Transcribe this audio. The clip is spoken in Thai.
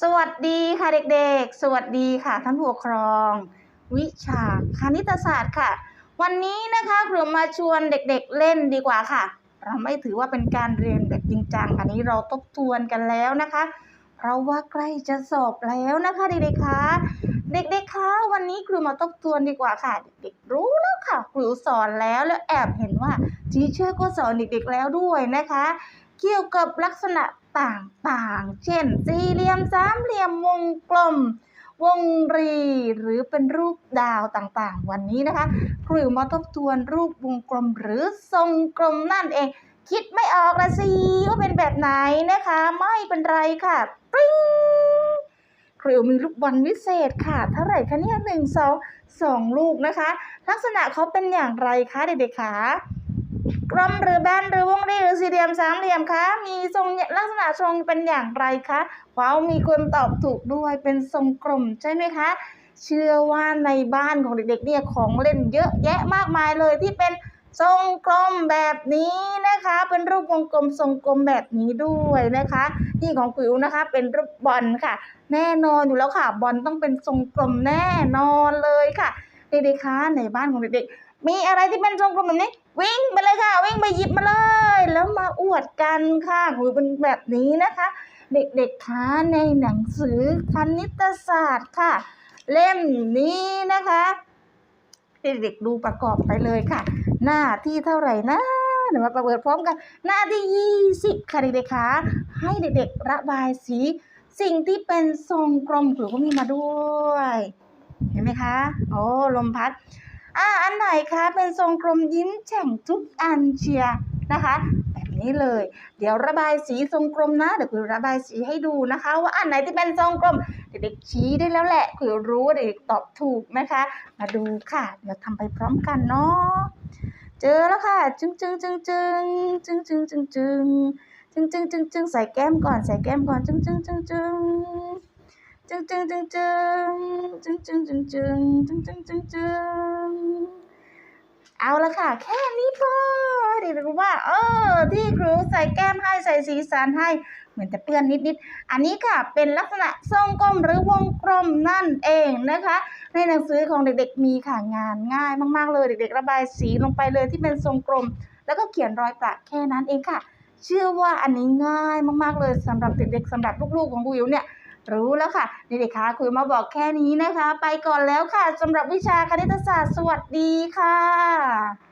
สวัสดีค่ะเด็กๆ สวัสดีค่ะท่านผู้ปกครอง วิชาคณิตศาสตร์ค่ะ วันนี้นะคะครูมาชวนเด็กๆเล่นดีกว่าค่ะ เราไม่ถือว่าเป็นการเรียนแบบจริงจังอันนี้เราทบทวนกันแล้วนะคะ เพราะว่าใกล้จะสอบแล้วนะคะเด็กๆคะเด็กๆคะวันนี้ครูมาทบทวนดีกว่าค่ะ เด็กๆรู้แล้วค่ะครูสอนแล้วแล้วแอบเห็นว่าทีเชอร์ก็สอนเด็กๆแล้วด้วยนะคะ เกี่ยวกับลักษณะต่างๆ เช่น สี่เหลี่ยมสามเหลี่ยมวงกลม วงรีหรือเป็นรูปดาวต่างๆ วันนี้นะคะ ครูมาทบทวนรูปวงกลมหรือทรงกลมนั่นเอง คิดไม่ออกละสิว่าเป็นแบบไหนนะคะ ไม่เป็นไรค่ะปริ้งครูมีลูกบอลวิเศษค่ะ เท่าไหร่คะเนี่ยหนึ่งสองสองลูกนะคะ ลักษณะเขาเป็นอย่างไรคะเด็กๆคะ กลมหรือแบนหรือวงรีหรือสี่เหลี่ยมสามเหลี่ยมคะมีทรงลักษณะทรงเป็นอย่างไรคะว้าวมีคนตอบถูกด้วยเป็นทรงกลมใช่ไหมคะ เชื่อว่าในบ้านของเด็กๆเนี่ยของเล่นเยอะแยะมากมายเลยที่เป็นทรงกลมแบบนี้นะคะ เป็นรูปวงกลมทรงกลมแบบนี้ด้วยนะคะนี่ของกุ๋วนะคะ เป็นรูปบอลค่ะ แน่นอนอยู่แล้วค่ะบอลต้องเป็นทรงกลมแน่นอนเลยค่ะเด็กๆคะในบ้านของเด็กๆมีอะไรที่เป็นทรงกลมแบบนี้วิ่งไปเลยค่ะ วิ่งไปหยิบมาเลย แล้วมาอวดกันค่ะคุยเป็นแบบนี้นะคะ เด็กๆคะในหนังสือคณิตศาสตร์ค่ะ เล่มนี้นะคะเด็กๆดูประกอบไปเลยค่ะ หน้าที่เท่าไหร่นะเดี๋ยวมาประเมินพร้อมกัน หน้าที่ยี่สิบค่ะเด็กๆคะให้เด็กๆระบายสี สิ่งที่เป็นทรงกลมถือว่ามีมาด้วย เห็นไหมคะ โอ้ลมพัด อ่าอันไหนคะเป็นทรงกลมยิ้มแฉ่งทุกอันเชียนะคะแบบนี้เลย เดี๋ยวระบายสีทรงกลมนะเดี๋ยวคุณระบายสีให้ดูนะคะ ว่าอันไหนที่เป็นทรงกลมเด็กๆชี้ได้แล้วแหละคุณรู้เด็กตอบถูกนะคะ มาดูค่ะ เดี๋ยวทำไปพร้อมกันเนาะเจอแล้วค่ะ จึงจึงจึงจึงจึงจึงจึงจึงจึงจึงจึงจึงใส่แก้มก่อนใส่แก้มก่อนจึงจึงจึงจึงจึงจึงจึงจึงจึงจึงจึงจึงจึงจึงจึงจึง เอาละค่ะ แค่นี้พอเด็กๆรู้ว่า เออ ที่ครูใส่แก้มให้ใส่สีสันให้ เหมือนจะเปื้อนนิดๆ อันนี้ค่ะเป็นลักษณะทรงกลมหรือวงกลมนั่นเองนะคะ ในหนังสือของเด็กๆมีค่ะงานง่ายมากๆเลย เด็กๆ ระบายสีลงไปเลยที่เป็นทรงกลม แล้วก็เขียนรอยประแค่นั้นเองค่ะ เชื่อว่าอันนี้ง่ายมากๆเลยสำหรับเด็กๆสำหรับลูกๆของครูอิ๋วเนี่ย รู้แล้วค่ะเด็กๆคะคุยมาบอกแค่นี้นะคะ ไปก่อนแล้วค่ะสำหรับวิชาคณิตศาสตร์สวัสดีค่ะ